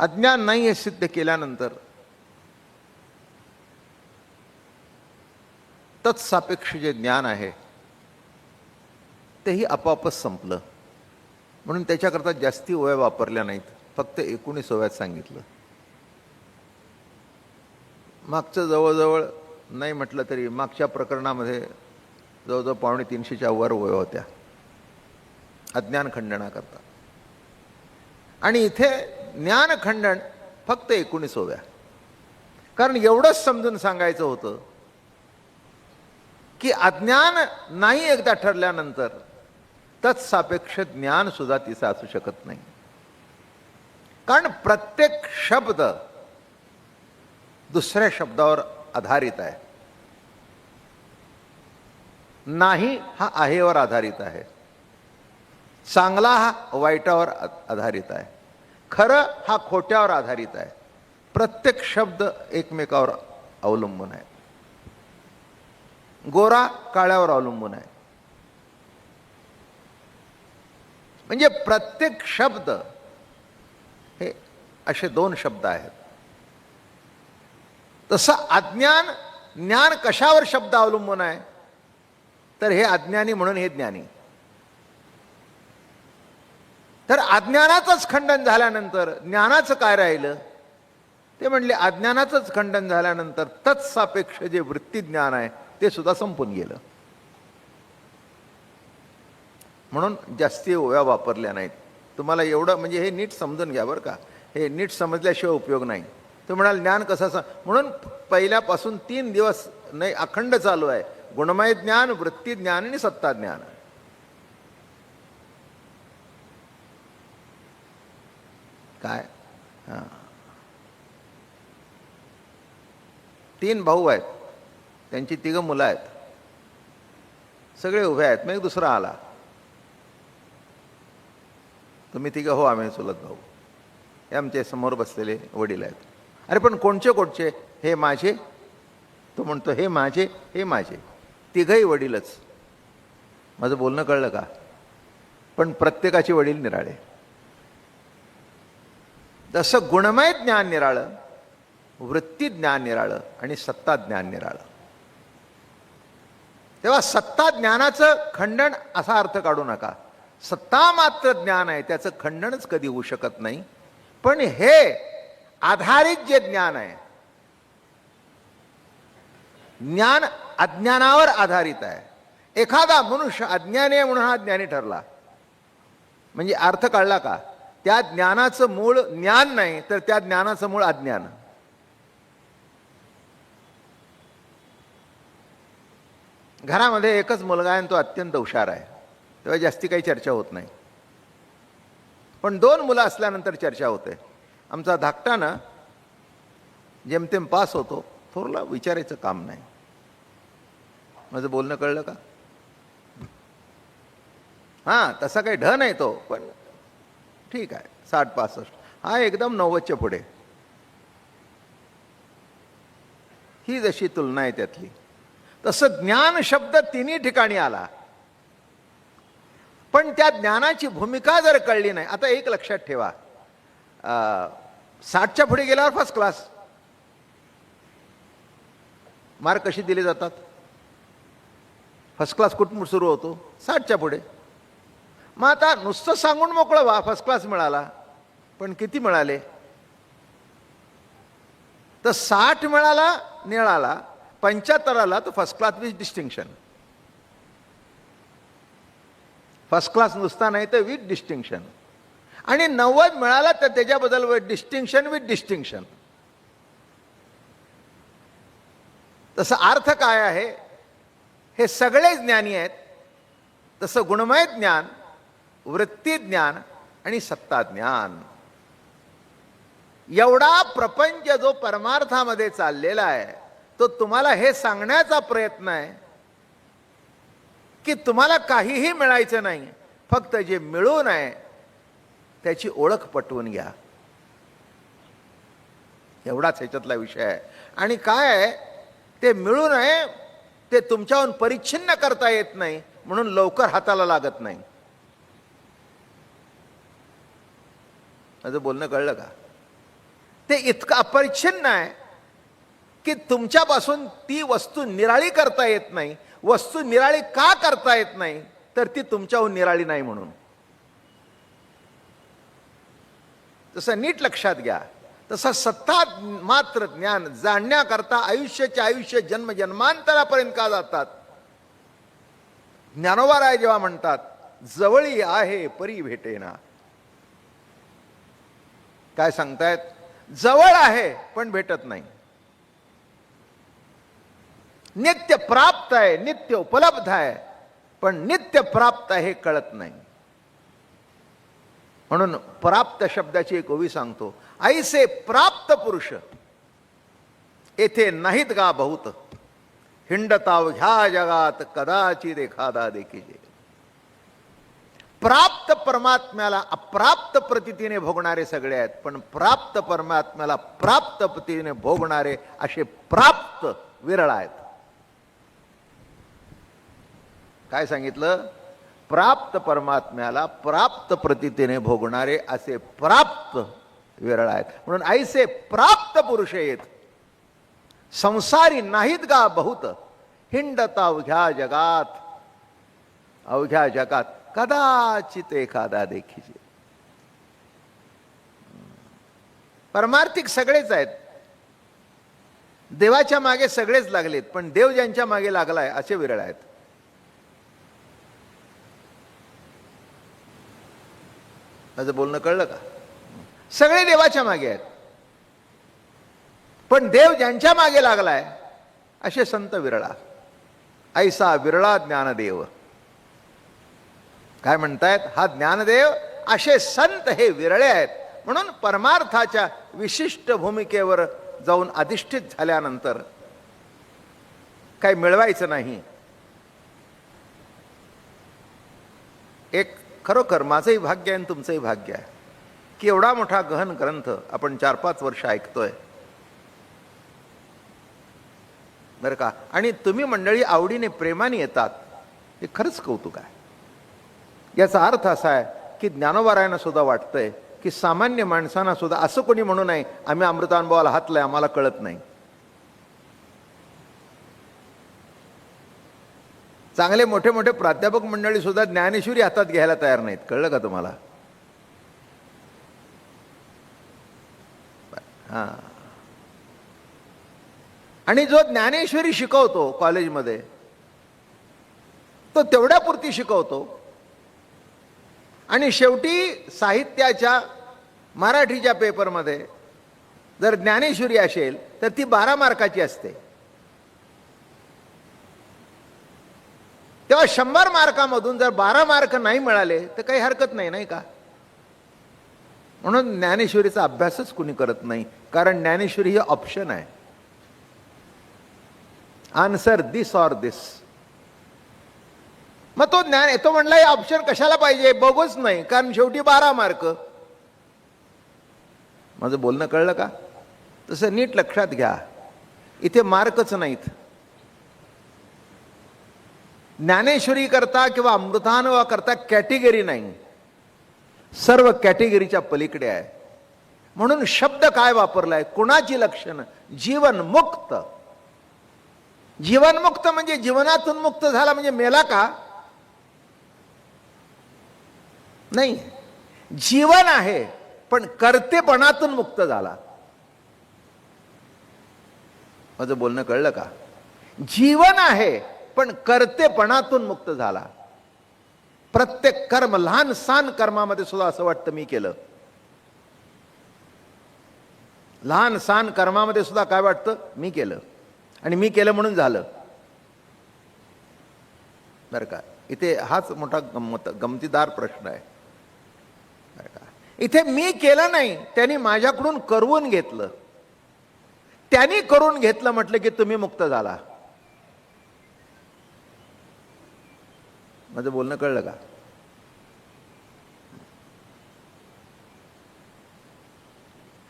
अज्ञान नाही हे सिद्ध केल्यानंतर. तत्सापेक्ष जे ज्ञान आहे तेही आपोआपच संपलं. म्हणून त्याच्याकरता जास्ती ओव्या वापरल्या नाहीत. फक्त एकोणीस ओव्यात सांगितलं. मागचं जवळजवळ नाही म्हटलं तरी मागच्या प्रकरणामध्ये जवळजवळ पावणे तीनशेच्या वर ओव्या होत्या. अज्ञान खंडनाकरता. आणि इथे ज्ञानखंडन फक्त एकोणीसोव्या. कारण एवढंच समजून सांगायचं होतं की अज्ञान नाही एकदा ठरल्यानंतर तत्सापेक्ष ज्ञान सुद्धा तिचं असू शकत नाही. कारण प्रत्येक शब्द दुसऱ्या शब्दावर आधारित आहे. नाही हा आहेवर आधारित आहे. चांगला हा वाईटावर आधारित आहे. खरं हा खोट्यावर आधारित आहे. प्रत्येक शब्द एकमेकावर अवलंबून आहे. गोरा काळ्यावर अवलंबून आहे. म्हणजे प्रत्येक शब्द हे असे दोन शब्द आहेत. तसं अज्ञान ज्ञान कशावर शब्द अवलंबून आहे? तर हे अज्ञानी म्हणून हे ज्ञानी. तर अज्ञानाचंच खंडन झाल्यानंतर ज्ञानाचं काय राहिलं? ते म्हणले अज्ञानाचंच खंडन झाल्यानंतर तत्सापेक्ष जे वृत्ती ज्ञान आहे ते सुद्धा संपून गेलं. म्हणून जास्ती ओव्या वापरल्या नाहीत. तुम्हाला एवढं म्हणजे हे नीट समजून घ्या बरं का. हे नीट समजल्याशिवाय उपयोग नाही. तो म्हणाल ज्ञान कसं असं म्हणून पहिल्यापासून तीन दिवस नाही अखंड चालू आहे. गुणमय ज्ञान वृत्ती ज्ञान आणि सत्ता ज्ञान काय हां तीन भाऊ आहेत. त्यांची तिघं मुलं आहेत. सगळे उभे आहेत. मग एक दुसरा आला. तुम्ही तिघं हो आम्ही चुलत भाऊ. हे आमचे समोर बसलेले वडील आहेत. अरे पण कोणचे कोणचे? हे माझे. तो म्हणतो हे माझे हे माझे. तिघही वडीलच. माझं बोलणं कळलं का? पण प्रत्येकाचे वडील निराळे. जसं गुणमय ज्ञान निराळं वृत्ती ज्ञान निराळं आणि सत्ता ज्ञान निराळं. तेव्हा सत्ता ज्ञानाचं खंडन असा अर्थ काढू नका. सत्ता मात्र ज्ञान आहे त्याचं खंडनच कधी होऊ शकत नाही. पण हे आधारित जे ज्ञान आहे ज्ञान अज्ञानावर आधारित आहे. एखादा मनुष्य अज्ञानी म्हणून हा ज्ञानी ठरला. म्हणजे अर्थ कळला का? त्या ज्ञानाचं मूळ ज्ञान नाही तर त्या ज्ञानाचं मूळ अज्ञान. घरामध्ये एकच मुलगा आहे आणि तो अत्यंत हुशार आहे. तेव्हा जास्ती काही चर्चा होत नाही. पण दोन मुलं असल्यानंतर चर्चा होते. आमचा धाकटानं जेमतेम पास होतो थोरला विचारायचं काम नाही. माझं बोलणं कळलं का? हां तसा काही ढ नाही तो पण ठीक आहे साठ पासष्ट. हा एकदम नव्वदच्या पुढे. ही जशी तुलना आहे त्यातली. तसं ज्ञान शब्द तिन्ही ठिकाणी आला. पण त्या ज्ञानाची भूमिका जर कळली नाही आता एक लक्षात ठेवा. साठच्या पुढे गेल्यावर फर्स्ट क्लास मार्क कशी दिले जातात? फर्स्ट क्लास कुठून सुरू होतो? साठच्या पुढे. मग आता नुसतं सांगून मोकळं वा फर्स्ट क्लास मिळाला. पण किती मिळाले? तर साठ मिळाला निळाला. पंच्याहत्तराला तो तर first class with distinction first class नुसता नाही तर विथ डिस्टिंक्शन आणि नव्वद मिळाला तर त्याच्याबद्दल डिस्टिंक्शन विथ डिस्टिंक्शन तसं अर्थ काय आहे? हे सगळे ज्ञानी आहेत. तसं गुणमय ज्ञान वृत्ती ज्ञान आणि सत्ता ज्ञान. एवढा प्रपंच जो परमार्थामध्ये चाललेला आहे तो तुम्हाला हे सांगण्याचा प्रयत्न आहे की तुम्हाला काहीही मिळायचं नाही. फक्त जे मिळून आहे त्याची ओळख पटवून घ्या. एवढाच ह्याच्यातला विषय आहे. आणि काय आहे ते मिळून आहे ते तुमच्याहून परिच्छिन्न करता येत नाही म्हणून लवकर हाताला लागत नाही. माझं बोलणं कळलं का? ते इतकं अपरिच्छिन्न आहे की तुमच्यापासून ती वस्तू निराळी करता येत नाही. वस्तू निराळी का करता येत नाही? तर ती तुमच्याहून निराळी नाही म्हणून. तसं नीट लक्षात घ्या. तसं सत्ता मात्र ज्ञान जाणण्याकरता आयुष्याचे आयुष्य जन्म जन्मांतरापर्यंत का जातात? ज्ञानोबाराय जेव्हा म्हणतात जवळी आहे परी भेटेना. काय सांगतायत? जवळ आहे पण भेटत नाही. नित्य प्राप्त आहे नित्य उपलब्ध आहे पण नित्य प्राप्त आहे हे कळत नाही. म्हणून प्राप्त शब्दाची एक ओवी सांगतो ऐसे प्राप्त पुरुष येथे नाहीत का बहुत? हिंडताव ह्या जगात कदाचित एखादा देखील प्राप्त परमात्म्याला अप्राप्त प्रतीतीने भोगणारे सगळे आहेत पण प्राप्त परमात्म्याला प्राप्त प्रतीने भोगणारे असे प्राप्त विरळ आहेत. काय सांगितलं? प्राप्त परमात्म्याला प्राप्त प्रतीतीने भोगणारे असे प्राप्त विरळ आहेत. म्हणून ऐसे प्राप्त पुरुष येत संसारी नाहीत का बहुत. हिंडता अवघ्या जगात. अवघ्या जगात कदाचित एखादा देखील परमार्थिक सगळेच आहेत. देवाच्या मागे सगळेच लागलेत पण देव ज्यांच्या मागे लागलाय असे विरळ आहेत. माझं बोलणं कळलं का? सगळे देवाच्या मागे आहेत. पण देव ज्यांच्या मागे लागलाय असे संत विरळा. ऐसा विरळा ज्ञानदेव. काय म्हणतायत? हा ज्ञानदेव असे संत हे विरळे आहेत. म्हणून परमार्थाच्या विशिष्ट भूमिकेवर जाऊन अधिष्ठित झाल्यानंतर काही मिळवायचं नाही. एक खरोखर माझंही भाग्य आहे आणि तुमचंही भाग्य आहे. की एवढा मोठा गहन ग्रंथ आपण चार पाच वर्ष ऐकतोय. बरं का? आणि तुम्ही मंडळी आवडीने प्रेमाने येतात. हे खरंच कौतुक आहे. याचा अर्थ असा आहे की ज्ञानोबारायांना सुद्धा वाटतंय की सामान्य माणसांना सुद्धा असं कोणी म्हणू नये आम्ही अमृतानुभवाला हातलाय आम्हाला कळत नाही. चांगले मोठे मोठे प्राध्यापक मंडळी सुद्धा ज्ञानेश्वरी हातात घ्यायला तयार नाहीत. कळलं का तुम्हाला? हा. आणि जो ज्ञानेश्वरी शिकवतो कॉलेजमध्ये तो तेवढ्यापुरती शिकवतो. आणि शेवटी साहित्याच्या मराठीच्या पेपरमध्ये जर ज्ञानेश्वरी असेल तर ती बारा मार्काची असते. तेव्हा शंभर मार्कामधून जर बारा मार्क नाही मिळाले तर काही हरकत नाही नाही का? म्हणून ज्ञानेश्वरीचा अभ्यासच कुणी करत नाही कारण ज्ञानेश्वरी हे ऑप्शन आहे. आन्सर दिस ऑर दिस मग तो ज्ञान तो म्हणला हे ऑप्शन कशाला पाहिजे? बघूच नाही कारण शेवटी बारा मार्क. माझं बोलणं कळलं का? तसं नीट लक्षात घ्या. इथे मार्कच नाहीत. ज्ञानेश्वरी करता किंवा अमृतानुभवा करता कॅटेगरी नाही. सर्व कॅटेगरीच्या पलीकडे आहे. म्हणून शब्द काय वापरलाय? कुणाची लक्षणं? जीवनमुक्त. जीवनमुक्त म्हणजे जीवनातून मुक्त झाला म्हणजे मेला का? नाही. जीवन आहे पण कर्तेपणातून मुक्त झाला. माझं बोलणं कळलं का? जीवन आहे पण कर्तेपणातून मुक्त झाला. प्रत्येक कर्म लहान सहान कर्मामध्ये सुद्धा असं वाटतं मी केलं. लहान सहान कर्मामध्ये सुद्धा काय वाटतं? मी केलं. आणि मी केलं म्हणून झालं. बरं का? इथे हाच मोठा गंमत गमतीदार प्रश्न आहे. बरं का? इथे मी केलं नाही त्यांनी माझ्याकडून करवून घेतलं. त्यांनी करून घेतलं म्हटलं की तुम्ही मुक्त झाला. माझं बोलणं कळलं का?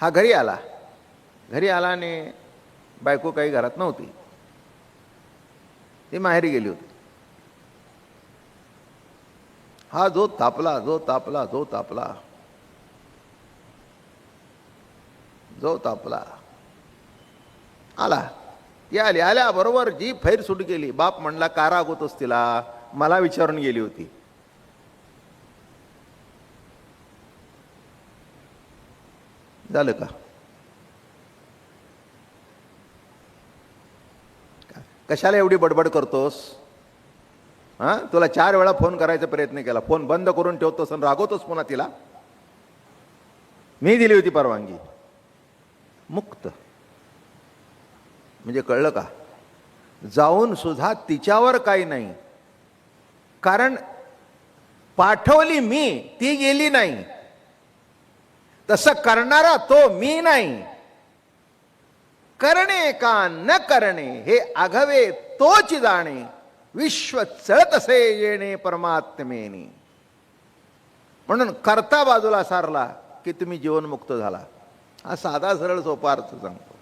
हा घरी आला. घरी आला आणि बायको काही घरात नव्हती. ती माहेरी गेली होती. हा जो तापला जो तापला जो तापला. जो तापला. आला. ती आली. आल्या बरोबर जी फैर सुट गेली बाप म्हणला का रागवतोस तिला. मला विचारून गेली होती. झालं का? कशाला एवढी बडबड करतोस? हा? तुला चार वेळा फोन करायचा प्रयत्न केला. फोन बंद करून ठेवतोस आणि रागवतोस पुन्हा तिला? मी दिली होती परवानगी. मुक्त. म्हणजे कळलं का? जाऊन सुद्धा तिच्यावर काही नाही. कारण पाठवली मी ती गेली नाही. तसं करणारा तो मी नाही. करणे का न करणे हे आघवे तोच जाणे. विश्व चळत असे येणे परमात्मेने म्हणून करता बाजूला सारला की तुम्ही जीवनमुक्त झाला. हा साधा सरळ सोपा अर्थ सांगतो.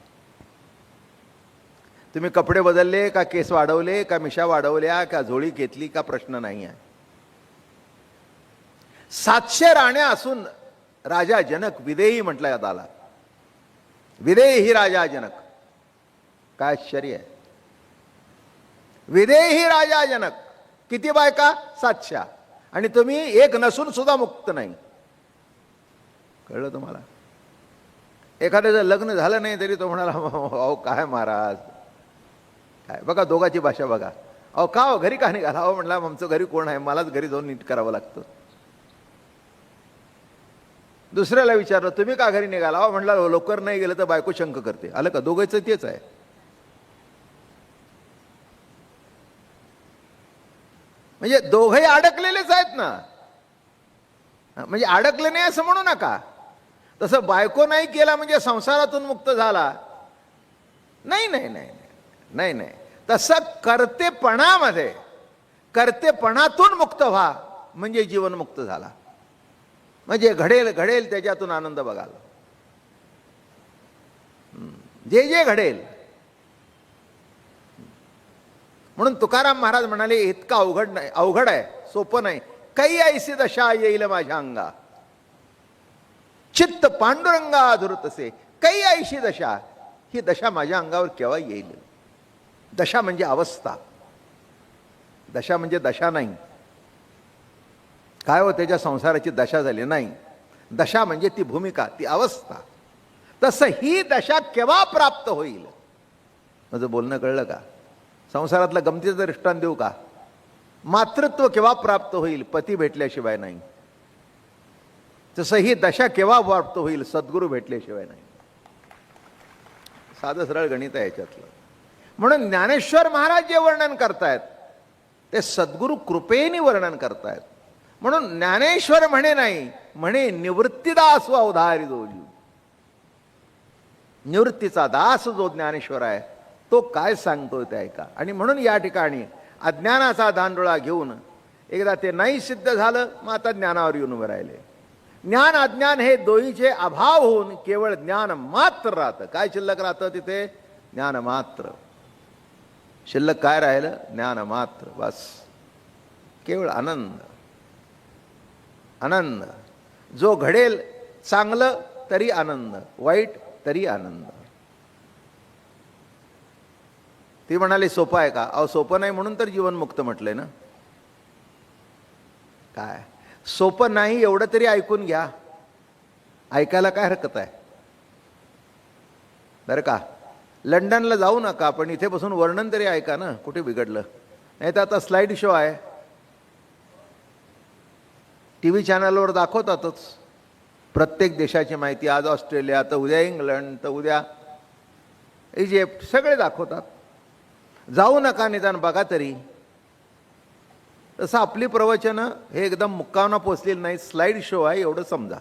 तुम्ही कपडे बदलले का केस वाढवले का मिशा वाढवल्या का झोळी घेतली का प्रश्न नाही आहे. सातशे राण्या असून राजा जनक विदेही म्हटलं आला विदेही राजा जनक. काय आश्चर्य आहे. विदेही राजा जनक. किती बायका? सातशा. आणि तुम्ही एक नसून सुद्धा मुक्त नाही. कळलं तुम्हाला? एखाद्याचं लग्न झालं नाही तरी तो म्हणाला अहो काय महाराज? काय? बघा दोघाची भाषा बघा. अहो का हो? घरी का निघाला? अहो म्हणला आमचं घरी कोण आहे? मलाच घरी जाऊन नीट करावं लागतं. दुसऱ्याला विचारलं तुम्ही का घरी निघाला? अहो म्हणला लवकर नाही गेलं तर बायको शंक करते. आलं का? दोघांचं तेच आहे. म्हणजे दोघंही अडकलेलेच आहेत ना. म्हणजे अडकले नाही असं म्हणू नका. तसं बायको नाही केला म्हणजे संसारातून मुक्त झाला. नाही नाही नाही. नाही नाही. तसं कर्तेपणामध्ये कर्तेपणातून मुक्त व्हा म्हणजे जीवन मुक्त झाला. म्हणजे घडेल घडेल त्याच्यातून आनंद बघाल. जे जे घडेल. म्हणून तुकाराम महाराज म्हणाले इतका अवघड नाही अवघड आहे सोपं नाही. काही ऐसी दशा येईल माझ्या अंगा. चित्त पांडुरंगा धुरतसे. काही ऐशी दशा. ही दशा माझ्या अंगावर केव्हा येईल? दशा म्हणजे अवस्था. दशा म्हणजे दशा नाही. काय हो त्याच्या संसाराची दशा झाली नाही दशा म्हणजे ती भूमिका ती अवस्था. तसं ही दशा केव्हा प्राप्त होईल? माझं बोलणं कळलं का? संसारातला गमतीचं दृष्टांत देऊ का? मातृत्व केव्हा प्राप्त होईल? पती भेटल्याशिवाय नाही. तसं ही दशा केव्हा प्राप्त होईल? सद्गुरू भेटल्याशिवाय नाही. साधं सरळ गणित आहे याच्यातलं. म्हणून ज्ञानेश्वर महाराज जे वर्णन करतायत ते सद्गुरू कृपेने वर्णन करतायत. म्हणून ज्ञानेश्वर म्हणे नाही म्हणे निवृत्तीदास व अवधारी जोजी निवृत्तीचा दास जो ज्ञानेश्वर आहे तो काय सांगतोय ते ऐका. आणि म्हणून या ठिकाणी अज्ञानाचा दांडोळा घेऊन एकदा ते नाही सिद्ध झालं मग आता ज्ञानावर येऊन उभं राहिले. ज्ञान अज्ञान हे दोहीचे अभाव होऊन केवळ ज्ञान मात्र राहतं. काय शिल्लक राहतं तिथे? ज्ञान मात्र. शिल्लक काय राहिलं? ज्ञान मात्र बस. केवळ आनंद. आनंद. जो घडेल चांगलं तरी आनंद वाईट तरी आनंद. ती म्हणाली सोपं आहे का? अहो सोपं नाही म्हणून तर जीवनमुक्त म्हटलंय ना. काय? सोपं नाही एवढं तरी ऐकून घ्या. ऐकायला काय हरकत आहे? बरं का? लंडनला जाऊ नका पण इथे बसून वर्णन तरी ऐका ना कुठे बिघडलं. नाही तर आता स्लाइड शो आहे. टी व्ही चॅनलवर दाखवतातच. प्रत्येक देशाची माहिती आज ऑस्ट्रेलिया तर उद्या इंग्लंड तर उद्या इजिप्त सगळे दाखवतात. जाऊ नका निदान बघा तरी. तसं आपली प्रवचनं हे एकदम मुक्कावना पोचलेली नाही स्लाइड शो आहे एवढं समजा.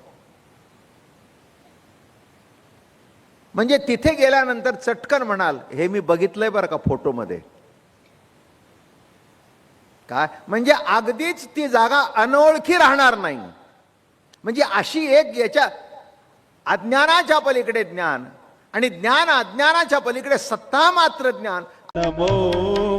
म्हणजे तिथे गेल्यानंतर चटकन म्हणाल हे मी बघितलंय बरं का फोटोमध्ये. काय? म्हणजे अगदीच ती जागा अनोळखी राहणार नाही. म्हणजे अशी एक याच्या अज्ञानाच्या पलीकडे ज्ञान आणि ज्ञान अज्ञानाच्या पलीकडे सत्ता मात्र ज्ञान. नमो